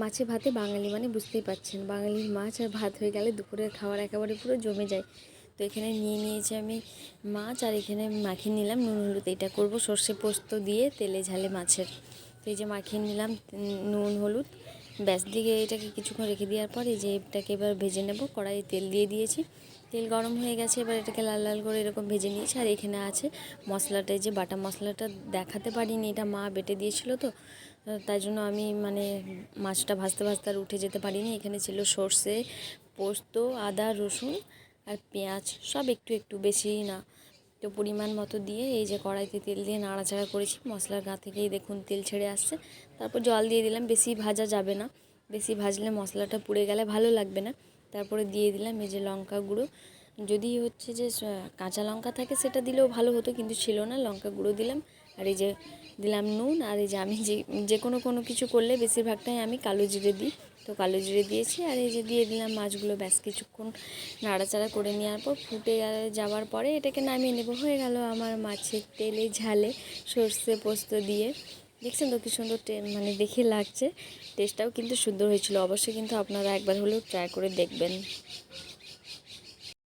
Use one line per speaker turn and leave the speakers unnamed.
মাছে ভাতে বাঙালি মানে বুঝতেই পারছেন। বাঙালির মাছ আর ভাত হয়ে গেলে দুপুরের খাবার একেবারে পুরো জমে যায়। তো এখানে নিয়ে নিয়েছি আমি মাছ আর এখানে মাখিয়ে নিলাম নুন, হলুদ। এটা করব সর্ষে পোস্ত দিয়ে তেলে ঝালে মাছের। তো এই যে মাখিয়ে নিলাম নুন, হলুদ। ব্যাস দিকে এটাকে কিছুক্ষণ রেখে দেওয়ার পর এই যে এটাকে এবার ভেজে নেব। কড়াইয়ে তেল দিয়ে দিয়েছি। তেল গরম হয়ে গেছে, এবার এটাকে লাল লাল করে এরকম ভেজে নিয়েছি। আর এখানে আছে মশলাটা যে বাটা মশলাটা দেখাতে পারিনি, এটা মা বেটে দিয়েছিল তো। তাই জন্য আমি মানে মাছটা ভাজতে ভাজতে আর উঠে যেতে পারিনি। এখানে ছিল সর্ষে, পোস্ত, আদা, রসুন আর পেঁয়াজ, সব একটু একটু বেশি না তো পরিমাণ মতো দিয়ে এই যে কড়াইতে তেল দিয়ে নাড়াচাড়া করেছি। মশলার গা থেকেই দেখুন তেল ছেড়ে আসছে। তারপর জল দিয়ে দিলাম, বেশি ভাজা যাবে না। বেশি ভাজলে মশলাটা পুড়ে গেলে ভালো লাগবে না। তারপরে দিয়ে দিলাম এই যে লঙ্কা গুঁড়ো। যদি হচ্ছে যে কাঁচা লঙ্কা থাকে সেটা দিলেও ভালো হতো, কিন্তু ছিল না। লঙ্কা গুঁড়ো দিলাম আর এই যে দিলাম নুন, আর এই যে আমি যে যে কোনো কোনো কিছু করলে বেশিরভাগটাই আমি কালো জিরে দিই। তো কালো জিরে দিয়েছি, আর এই যে দিয়ে দিলাম মাছগুলো ব্যাস কিছুক্ষণ নাড়াচাড়া করে নেওয়ার পর ফুটে যাওয়ার পরে এটাকে নামিয়ে নেব। হয়ে গেল আমার মাছের তেলে ঝালে সর্ষে পোস্ত দিয়ে। দেখছেন তো কি সুন্দর মানে দেখে লাগছে। টেস্টটাও কিন্তু সুন্দর হয়েছিল। অবশ্যই কিন্তু আপনারা একবার হলেও ট্রাই করে দেখবেন।